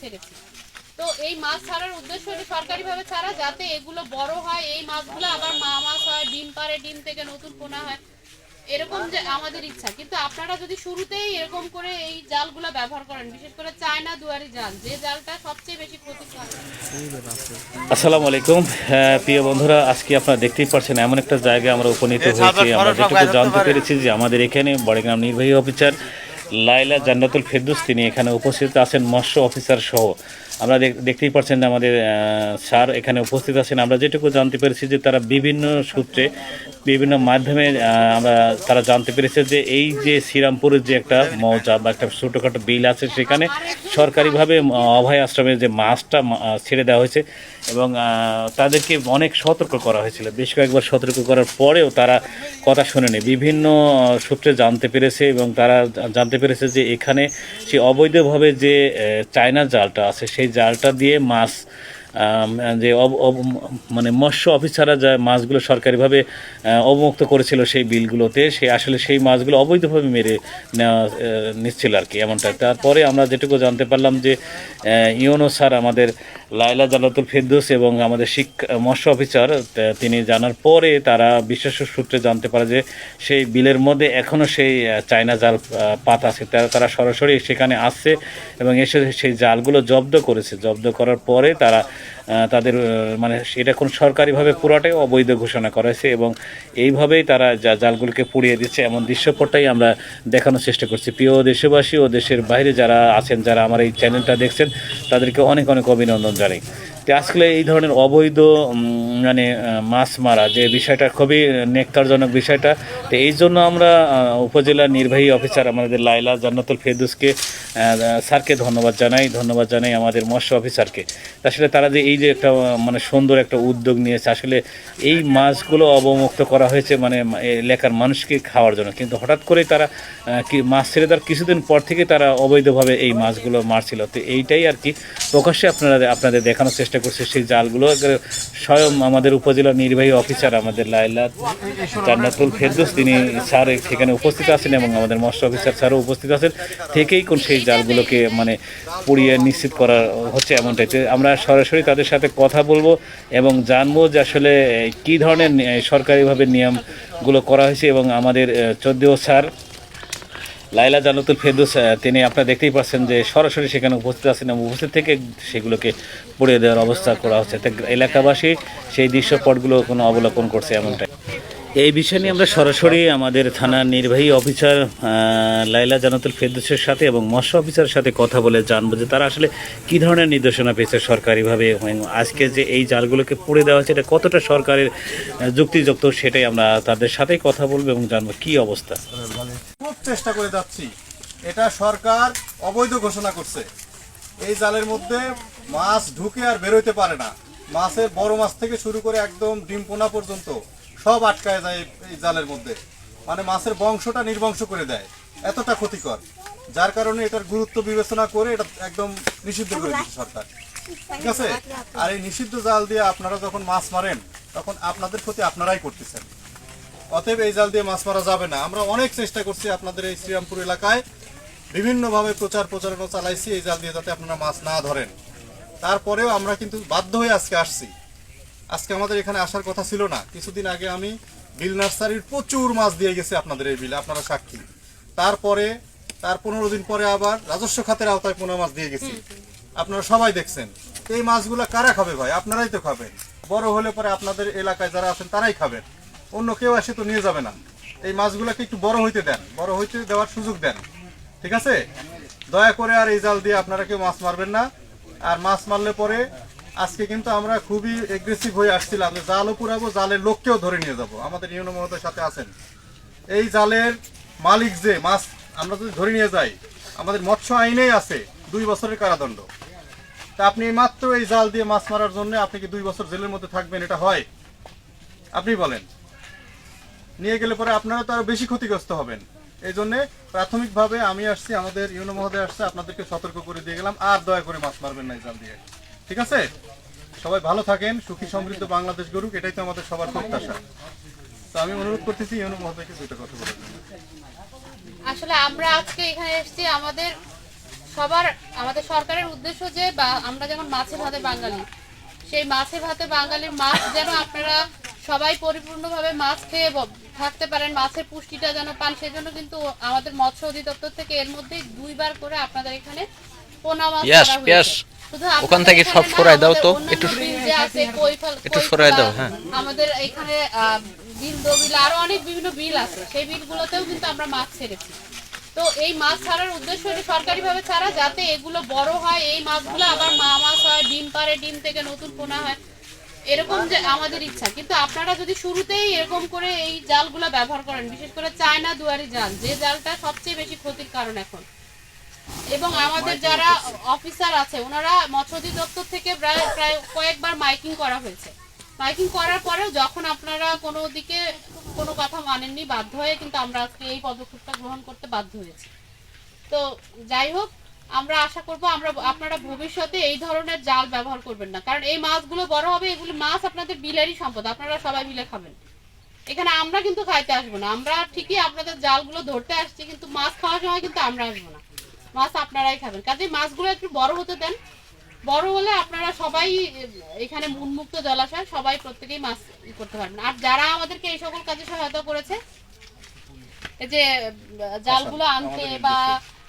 ছেড়েছি। তো এই মাছ ছাড়ার উদ্দেশ্য হলো সরকারিভাবে ছাড়া যাতে এগুলো বড় হয় এই মাছগুলো আবার মা মাছ হয় ডিম পারে ডিম থেকে নতুন পোনা হয় এরকম যে আমাদের ইচ্ছা। কিন্তু আপনারা যদি শুরুতেই এরকম করে এই জালগুলো ব্যবহার করেন বিশেষ করে চায়না দুয়ারি জাল যে জালটা সবচেয়ে বেশি আসসালামু আলাইকুম। হ্যাঁ, প্রিয় বন্ধুরা আজকে আপনারা দেখতেই পাচ্ছেন এমন একটা জায়গায় আমরা উপনীত হয়েছি। আমরা যেটুকু জানতে পেরেছি যে আমাদের এখানে বড়গ্রাম নির্বাহী অফিসার লাইলা জান্নাতুল ফেরদুস তিনি এখানে উপস্থিত আছেন মৎস্য অফিসার সহ। আমরা দেখ- দেখতেই পাচ্ছেন যে আমাদের স্যার এখানে উপস্থিত আছেন। আমরা যেটুকু জানতে পেরেছি যে তারা বিভিন্ন সূত্রে, বিভিন্ন মাধ্যমে আমরা, তারা জানতে পেরেছে যে এই যে শ্রীরামপুরের যে একটা মৌজা বা একটা ছোটোখাটো বিল আছে, সেখানে সরকারিভাবে অভয় আশ্রমে যে মাছটা ছেড়ে দেওয়া হয়েছে এবং তাদেরকে অনেক সতর্ক করা হয়েছিল। বেশ কয়েকবার সতর্ক করার পরেও তারা কথা শোনেনি। বিভিন্ন সূত্রে জানতে পেরেছে এবং তারা জানতে পেরেছে যে এখানে সে অবৈধভাবে যে চায়না জালটা আছে, সেই জালটা দিয়ে মাছ যে মানে মৎস্য অফিসাররা যা মাছগুলো সরকারিভাবে অবমুক্ত করেছিল সেই বিলগুলোতে, সে আসলে সেই মাছগুলো অবৈধভাবে মেরে নেওয়া নিচ্ছিল আর কি, এমনটা। তারপরে আমরা যেটুকু জানতে পারলাম যে ইউনো স্যার আমাদের লাইলা জালাতুল ফেরদৌস এবং আমাদের শিক্ষা মৎস্য অফিসার তিনি জানার পরে তারা বিশেষ সূত্রে জানতে পারে যে, সেই বিলের মধ্যে এখনও সেই চায়না জাল পাত আছে। তারা সরাসরি সেখানে আসছে এবং এসে সেই জালগুলো জব্দ করেছে। জব্দ করার পরে তারা তাদের মানে এটা কোন সরকারিভাবে পুরাটাই অবৈধ ঘোষণা করেছে এবং এইভাবেই তারা যা জালগুলোকে পুড়িয়ে দিচ্ছে এমন দৃশ্যপটটাই আমরা দেখানোর চেষ্টা করছি। প্রিয় দেশবাসী ও দেশের বাইরে যারা আছেন, যারা আমার এই চ্যানেলটা দেখছেন, তাদেরকে অনেক অনেক অভিনন্দন জানাই। আসলে এই ধরনের অবৈধ মানে মাছ মারা যে বিষয়টা খুবই নেককারজনক বিষয়টা তো এই জন্য আমরা উপজেলা নির্বাহী অফিসার আমাদের লাইলা জান্নাতুল ফেরদুসকে আহ, স্যারকে ধন্যবাদ জানাই ধন্যবাদ জানাই আমাদের মৎস্য অফিসারকে। আসলে তারা যে এই যে একটা মানে সুন্দর একটা উদ্যোগ নিয়েছে আসলে এই মাছগুলো অবমুক্ত করা হয়েছে মানে এলাকার মানুষকে খাওয়ার জন্য। কিন্তু হঠাৎ করেই তারা কি মাছ ছেড়ে দেওয়ার কিছুদিন পর থেকে তারা অবৈধভাবে এই মাছগুলো মারছিল। তো এইটাই আর কি প্রকাশ্যে আপনারা আপনাদের দেখানোর চেষ্টা করছে সেই জালগুলো। স্বয়ং আমাদের উপজেলা নির্বাহী অফিসার আমাদের লাইলা জান্নাতুল ফেরদৌস, তিনি স্যার সেখানে উপস্থিত আছেন এবং আমাদের মৎস্য অফিসার স্যারও উপস্থিত আছেন। থেকেই কোন সেই জালগুলোকে মানে পুড়িয়ে নিশ্চিত করা হচ্ছে এমনটাই। আমরা সরাসরি তাদের সাথে কথা বলব এবং জানব যে আসলে কী ধরনের সরকারিভাবে নিয়মগুলো করা হয়েছে এবং আমাদের চোদ্দ স্যার লাইলা জান্নাতুল ফেরদৌস তিনি আপনারা দেখতেই পাচ্ছেন যে সরাসরি সেখানে উপস্থিত আছেন এবং উপস্থিত থেকে সেগুলোকে পুড়িয়ে দেওয়ার অবস্থা করা হচ্ছে। তো এলাকাবাসী সেই দৃশ্যপটগুলো কোনো অবলোকন করছে এমনটাই। এই বিষয় নিয়ে আমরা সরাসরি আমাদের থানার নির্বাহী অফিসার লাইলা জানাতুল ফেরদৌসের সাথে এবং মৎস্য অফিসারের সাথে কথা বলে জানব যে তারা আসলে কী ধরনের নির্দেশনা পেয়েছে সরকারিভাবে আজকে যে এই জালগুলোকে পুড়ে দেওয়া হচ্ছে এটা কতটা সরকারের যুক্তিযুক্ত সেটাই আমরা তাদের সাথেই কথা বলব এবং জানব কী অবস্থা। খুব চেষ্টা করে যাচ্ছি। এটা সরকার অবৈধ ঘোষণা করছে। এই জালের মধ্যে মাছ ঢুকে আর বেরোইতে পারে না। মাছের বড় মাছ থেকে শুরু করে একদম ডিম পোনা পর্যন্ত সব আটকায় যায় এই- এই জালের মধ্যে। মানে মাছের বংশটা নির্বংশ করে দেয়। এতটা ক্ষতিকর। যার কারণে এটার গুরুত্ব বিবেচনা করে এটা একদম নিষিদ্ধ করে দিচ্ছে সরকার। ঠিক আছে? আর এই নিষিদ্ধ জাল দিয়ে আপনারা যখন মাছ মারেন, তখন আপনাদের ক্ষতি আপনারাই করতেছেন। অতএব এই জাল দিয়ে মাছ মারা যাবে না। আমরা অনেক চেষ্টা করছি আপনাদের এই শ্রীরামপুর এলাকায় বিভিন্নভাবে প্রচার প্রচারণা চালাইছি এই জাল দিয়ে যাতে আপনারা মাছ না ধরেন। তারপরেও আমরা কিন্তু বাধ্য হয়ে আজকে আসছি। আজকে আমাদের এখানে আসার কথা ছিল না। কিছুদিন আগে আমি বিল নার্সারির প্রচুর মাছ দিয়ে গেছে আপনাদের এই বিলে, আপনারা সাক্ষী। তারপরে, তার পনেরো দিন পরে আবার রাজস্ব খাতের আওতায় পোনা মাছ দিয়ে গেছি। আপনারা সবাই দেখছেন। এই মাছগুলো কারা খাবে ভাই? আপনারাই তো খাবেন। বড় হলে পরে আপনাদের এলাকায় যারা আছেন তারাই খাবেন। অন্য কেউ এসে তো নিয়ে যাবে না। এই মাছগুলোকে একটু বড় হইতে দেন। বড় হইতে দেওয়ার সুযোগ দেন। ঠিক আছে? দয়া করে আর এই জাল দিয়ে আপনারা কেউ মাছ মারবেন না। আর মাছ মারলে পরে আজকে কিন্তু আমরা খুবই এগ্রেসিভ হয়ে আসছিলাম যে জালও পুরাবো, জালের লোককেও ধরে নিয়ে যাব। আমাদের ইউনো মহোদয়ের সাথে আছেন। এই জালের মালিক যে মাছ আমরা যদি ধরে নিয়ে যাই, আমাদের মৎস্য আইনেই আছে দুই বছরের কারাদণ্ড। তা আপনি মাত্র এই জাল দিয়ে মাছ মারার জন্য আপনি কি দুই বছর জেলের মধ্যে থাকবেন? এটা হয়? আপনি বলেন। নিয়ে গেলে পরে আপনারা তো আরও বেশি ক্ষতিগ্রস্ত হবেন। এই জন্য প্রাথমিকভাবে আমি আসছি, আমাদের ইউনো মহোদয় আসছে, আপনাদেরকে সতর্ক করে দিয়ে গেলাম, আর দয়া করে মাছ মারবেন না জাল দিয়ে। ঠিক আছে? সবাই ভালো থাকেন, সুখী সমৃদ্ধ বাংলাদেশ গড়ুক, এটাই তো আমাদের সবার প্রত্যাশা। তো আমি অনুরোধ করতেছি ইউনো মহোদয়কে দুটো কথা বলার আসলে আমরা আজকে এখানে এসেছি, আমাদের সবার, আমাদের সরকারের উদ্দেশ্য যে বা, আমরা যেমন মাছে ভাতে বাঙালি, সেই মাছে ভাতে বাঙালির মাছ যেন আপনারা সবাই পরিপূর্ণভাবে মাছ খেয়ে থাকতে পারেন মাছের পুষ্টিটা যেন পান সেজন্য কিন্তু আমাদের মৎস্য অধিদপ্তর থেকে এর মধ্যেই দুইবার করে আপনাদের এখানে পোনা মাছ। ওখান থেকে সব না, সরায় দাও তো, একটু একটু সরায় দাও, হ্যাঁ। আমাদের এখানে বিল দো বিল আরও অনেক বিভিন্ন বিল আছে। সেই বিলগুলোতেও কিন্তু আমরা মাছ ছেড়েছি। তো এই মাছ ছাড়ার উদ্দেশ্য এটা সরকারিভাবে ছাড়া যাতে এগুলো বড় হয়। এই মাছগুলো আবার মা মাছ হয় ডিম পারে ডিম থেকে নতুন পোনা হয়। এরকম যে আমাদের ইচ্ছা। কিন্তু আপনারা যদি শুরুতেই এরকম করে এই জালগুলো ব্যবহার করেন বিশেষ করে চায়না দুয়ারি জাল যে জালটা সবচেয়ে বেশি ক্ষতির কারণ এখন। এবং আমাদের যারা অফিসার আছে ওনারা মৎস্য অধিদপ্তর থেকে প্রায় প্রায় কয়েকবার মাইকিং করা হয়েছে। মাইকিং করার পরেও যখন আপনারা কোনো দিকে কোনো কথা মানেননি বাধ্য হয়ে কিন্তু আমরা আজকে এই পদক্ষেপটা গ্রহণ করতে বাধ্য হয়েছি। তো যাই হোক আমরা আশা করব আমরা আপনারা ভবিষ্যতে এই ধরনের জাল ব্যবহার করবেন না। কারণ এই মাছগুলো বড় হবে এগুলো মাছ আপনাদের বিলেরই সম্পদ আপনারা সবাই মিলে খাবেন। এখানে আমরা কিন্তু খাইতে আসব না আমরা ঠিকই আপনাদের জালগুলো ধরতে আসছি কিন্তু মাছ খাওয়ার সময় কিন্তু আমরা আসব না। মাছ আপনারাই খাবেন। কাজে মাছগুলো একটু বড় হতে দেন। বড় হলে আপনারা সবাই এখানে উন্মুক্ত জলাশয় সবাই প্রত্যেকেই মাছ করতে পারবেন। আর যারা আমাদেরকে এই সকল কাজে সহায়তা করেছে এই যে জালগুলো আনতে বা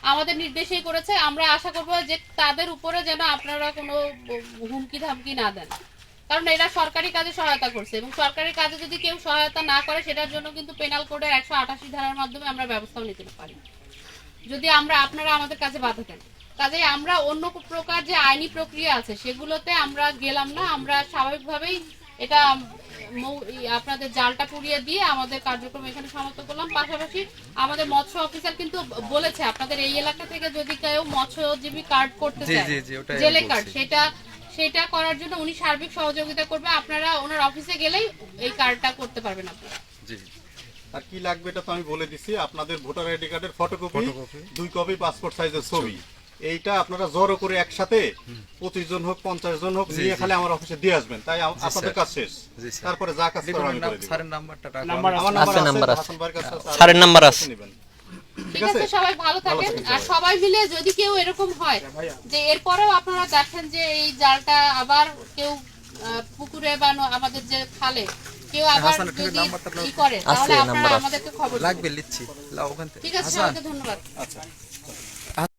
আমাদের নির্দেশেই করেছে। আমরা আশা করব যে তাদের উপরে যেন আপনারা কোনো হুমকি ধামকি না দেন। কারণ এরা সরকারি কাজে সহায়তা করছে এবং সরকারি কাজে যদি কেউ সহায়তা না করে, সেটার জন্য কিন্তু পেনাল কোডের একশো আটাশি ধারার মাধ্যমে আমরা ব্যবস্থাও নিতে পারি। যদি আমরা, আপনারা আমাদের কাছে বাধা দেন। কাজেই আমরা অন্য প্রকার যে আইনি প্রক্রিয়া আছে, সেগুলোতে আমরা গেলাম না। আমরা স্বাভাবিকভাবেই এটা আপনাদের জালটা পুড়িয়ে দিয়ে আমাদের কার্যক্রম এখানে সমাপ্ত করলাম। পাশাপাশি আমাদের মৎস্য অফিসার কিন্তু বলেছে আপনাদের এই এলাকা থেকে যদি কেউ মৎস্যজীবী কার্ড করতে চায় জেলে কার্ড সেটা সেটা করার জন্য উনি সার্বিক সহযোগিতা করবে। আপনারা ওনার অফিসে গেলেই এই কার্ডটা করতে পারবেন আপনারা জি আর কি লাগবে এটা তো আমি বলে দিছি। আপনাদের ভোটার আইডি কার্ডের ফটোকপি দুই কপি পাসপোর্ট সাইজের ছবি। এইটা আপনারা জড়ো করে একসাথে পঁচিশ জন হোক পঞ্চাশ জন হোক নিয়ে খালি আমার অফিসে দিয়ে আসবেন। তাই আপনাদের কাজ শেষ। তারপরে যা কাজ স্যারের নাম্বারটা আমার নাম্বার আছে স্যারের নাম্বার আছে। ঠিক আছে? সবাই ভালো থাকেন। আর সবাই। মিলে যদি কেউ এরকম হয় যে এরপরেও আপনারা দেখেন যে এই জালটা আবার কেউ পুকুরে বা আমাদের যে খালে কেউ আবার হাসান, যদি নাম্বারটা করে তাহলে আপনারা আমাদেরকে খবর লাগবে লিখছি। লাও ওখান থেকে। ঠিক আছে সবাইকে ধন্যবাদ। আচ্ছা।